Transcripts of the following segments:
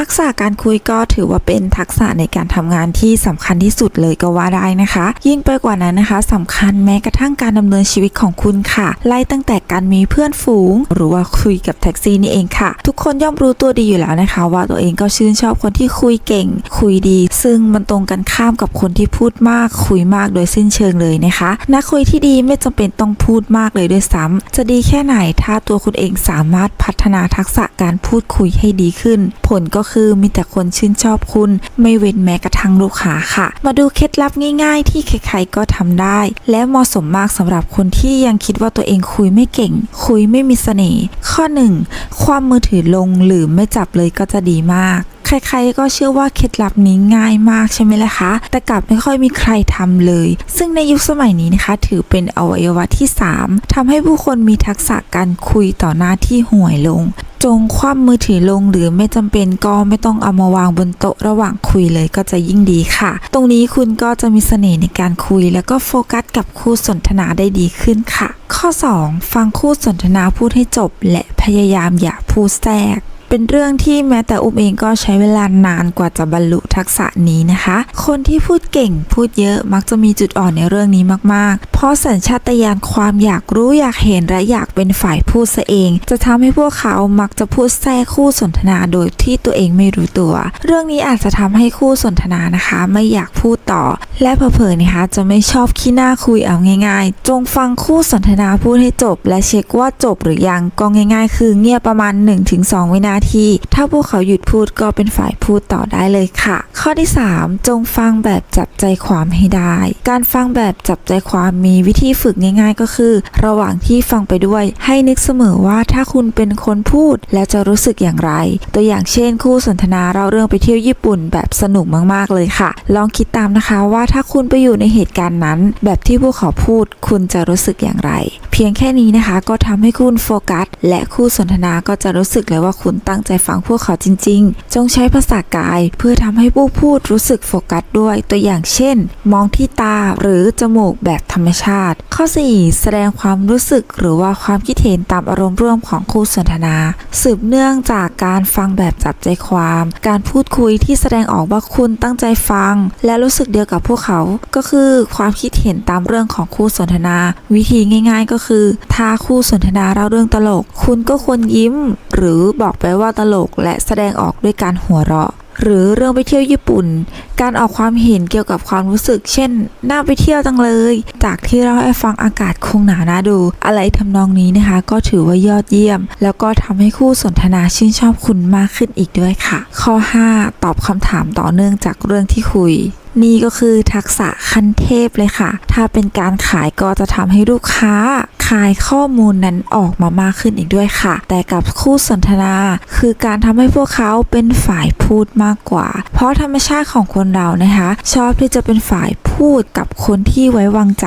ทักษะการคุยก็ถือว่าเป็นทักษะในการทำงานที่สำคัญที่สุดเลยก็ว่าได้นะคะ ยิ่งไปกว่านั้นนะคะสำคัญแม้กระทั่งการดำเนินชีวิตของคุณค่ะ ไล่ตั้งแต่การมีเพื่อนฝูง หรือว่าคุยกับแท็กซี่นี่เองค่ะ ทุกคนย่อมรู้ตัวดีอยู่แล้วนะคะ ว่าตัวเองก็ชื่นชอบคนที่คุยเก่ง คุยดี ซึ่งมันตรงกันข้ามกับคนที่พูดมาก คุยมากโดยสิ้นเชิงเลยนะคะนักคุยที่ดีไม่จำเป็นต้องพูดมากเลยด้วยซ้ำจะดีแค่ไหนถ้าตัวคุณเองสามารถพัฒนาทักษะการพูดคุยให้ดีขึ้น ผลก็คือมีแต่คนชื่นชอบคุณ ไม่เว้นแม้กระทั่งลูกค้าค่ะ มาดูเคล็ดลับง่าย ๆ ที่ใครๆก็ทำได้ และเหมาะสมมากสำหรับคนที่ยังคิดว่าตัวเองคุยไม่เก่ง คุยไม่มีเสน่ห์ข้อ 1. ความมือถือลงหรือไม่จับเลยก็จะดีมากใครๆ ก็เชื่อว่าเคล็ดลับนี้ง่ายมากใช่ไหมล่ะคะ แต่กลับไม่ค่อยมีใครทำเลย ซึ่งในยุคสมัยนี้นะคะ ถือเป็นอวัยวะที่ 3ทำให้ผู้คนมีทักษะการคุยต่อหน้าที่ห่วยลง จงคว่ำมือถือลงหรือไม่จำเป็นก็ไม่ต้องเอามาวางบนโต๊ะระหว่างคุยเลยก็จะยิ่งดีค่ะ ตรงนี้คุณก็จะมีเสน่ห์ในการคุย แล้วก็โฟกัสกับคู่สนทนาได้ดีขึ้นค่ะ ข้อ 2 ฟังคู่สนทนาพูดให้จบ และพยายามอย่าพูดแทรก เป็นเรื่องที่แม้แต่อุ้มเองก็ใช้เวลานานกว่าจะบรรลุทักษะนี้นะคะ คนที่พูดเก่งพูดเยอะมักจะมีจุดอ่อนในเรื่องนี้มากๆ เพราะสัญชาตญาณความอยากรู้อยากเห็นและอยากเป็นฝ่ายพูดซะเอง จะทำให้พวกเขามักจะพูดแทรกคู่สนทนาโดยที่ตัวเองไม่รู้ตัว เรื่องนี้อาจจะทำให้คู่สนทนานะคะ ไม่อยากพูดต่อ และเผลอๆนะคะ จะไม่ชอบขี้หน้าคุยเอาง่าย ๆ จงฟังคู่สนทนาพูดให้จบ และเช็คว่าจบหรือยังก็ง่าย ๆ คือเงียบประมาณ 1-2 วินาทีถ้าพวกเขาหยุดพูดก็เป็นฝ่ายพูดต่อได้เลยค่ะ ข้อที่ 3 จงฟังแบบจับใจความให้ได้ การฟังแบบจับใจความมีวิธีฝึกง่าย ๆ ก็คือ ระหว่างที่ฟังไปด้วยให้นึกเสมอว่าถ้าคุณเป็นคนพูดแล้วจะรู้สึกอย่างไร ตัวอย่างเช่น คู่สนทนาเราเรื่องไปเที่ยวญี่ปุ่นแบบสนุกมากๆเลยค่ะ ลองคิดตามนะคะว่าถ้าคุณไปอยู่ในเหตุการณ์นั้น แบบที่พวกเขาพูด คุณจะรู้สึกอย่างไร เพียงแค่นี้นะคะ ก็ทำให้คุณโฟกัส และคู่สนทนาก็จะรู้สึกเลยว่าคุณตั้งงใจฟังพวกเขาจริง ๆ จงใช้ภาษากาย เพื่อทำให้ผู้พูดรู้สึกโฟกัสด้วยตัวอย่างเช่น มองที่ตาหรือจมูกแบบธรรมชาติ ข้อ 4 แสดงความรู้สึกหรือว่าความคิดเห็นตามอารมณ์ร่วมของคู่สนทนา สืบเนื่องจากการฟังแบบจับใจความ การพูดคุยที่แสดงออกว่าคุณตั้งใจฟัง และรู้สึกเดียวกับพวกเขา ก็คือความคิดเห็นตามเรื่องของคู่สนทนา วิธีง่าย ๆ ก็คือ ถ้าคู่สนทนาเล่าเรื่องตลก คุณก็ควรยิ้ม หรือบอกไปว่าตลกและแสดงออกด้วยการหัวเราะ หรือเรื่องไปเที่ยวญี่ปุ่น การออกความเห็นเกี่ยวกับความรู้สึก เช่น น่าไปเที่ยวจังเลย จากที่เราให้ฟังอากาศคงหนาวน่าดู อะไรทำนองนี้นะคะ ก็ถือว่ายอดเยี่ยม แล้วก็ทำให้คู่สนทนาชื่นชอบคุณมากขึ้นอีกด้วยค่ะ ข้อ 5 ตอบคำถามต่อเนื่องจากเรื่องที่คุย นี่ก็คือทักษะขั้นเทพเลยค่ะ ถ้าเป็นการขายก็จะทำให้ลูกค้า ขายข้อมูลนั้นออกมามากขึ้นอีกด้วยค่ะ แต่กับคู่สนทนา คือการทำให้พวกเขาเป็นฝ่ายพูดมากกว่า เพราะธรรมชาติของคนเรานะคะ ชอบที่จะเป็นฝ่าย พูดกับคนที่ไว้วางใจ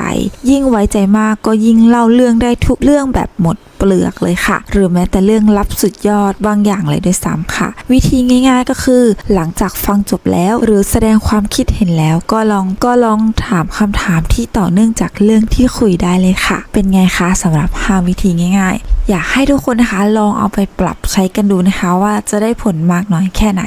ยิ่งไว้ใจมากก็ยิ่งเล่าเรื่องได้ทุกเรื่องแบบหมดเปลือกเลยค่ะ หรือแม้แต่เรื่องลับสุดยอดบางอย่างเลยด้วยซ้ำค่ะ วิธีง่าย ๆก็คือ หลังจากฟังจบแล้ว หรือแสดงความคิดเห็นแล้ว ก็ลองก็ลองถามคำถามที่ต่อเนื่องจากเรื่องที่คุยได้เลยค่ะ เป็นไงคะสำหรับ 5 วิธีง่าย ๆ อยากให้ทุกคนนะคะลองเอาไปปรับใช้กันดูนะคะว่าจะได้ผลมากน้อยแค่ไหน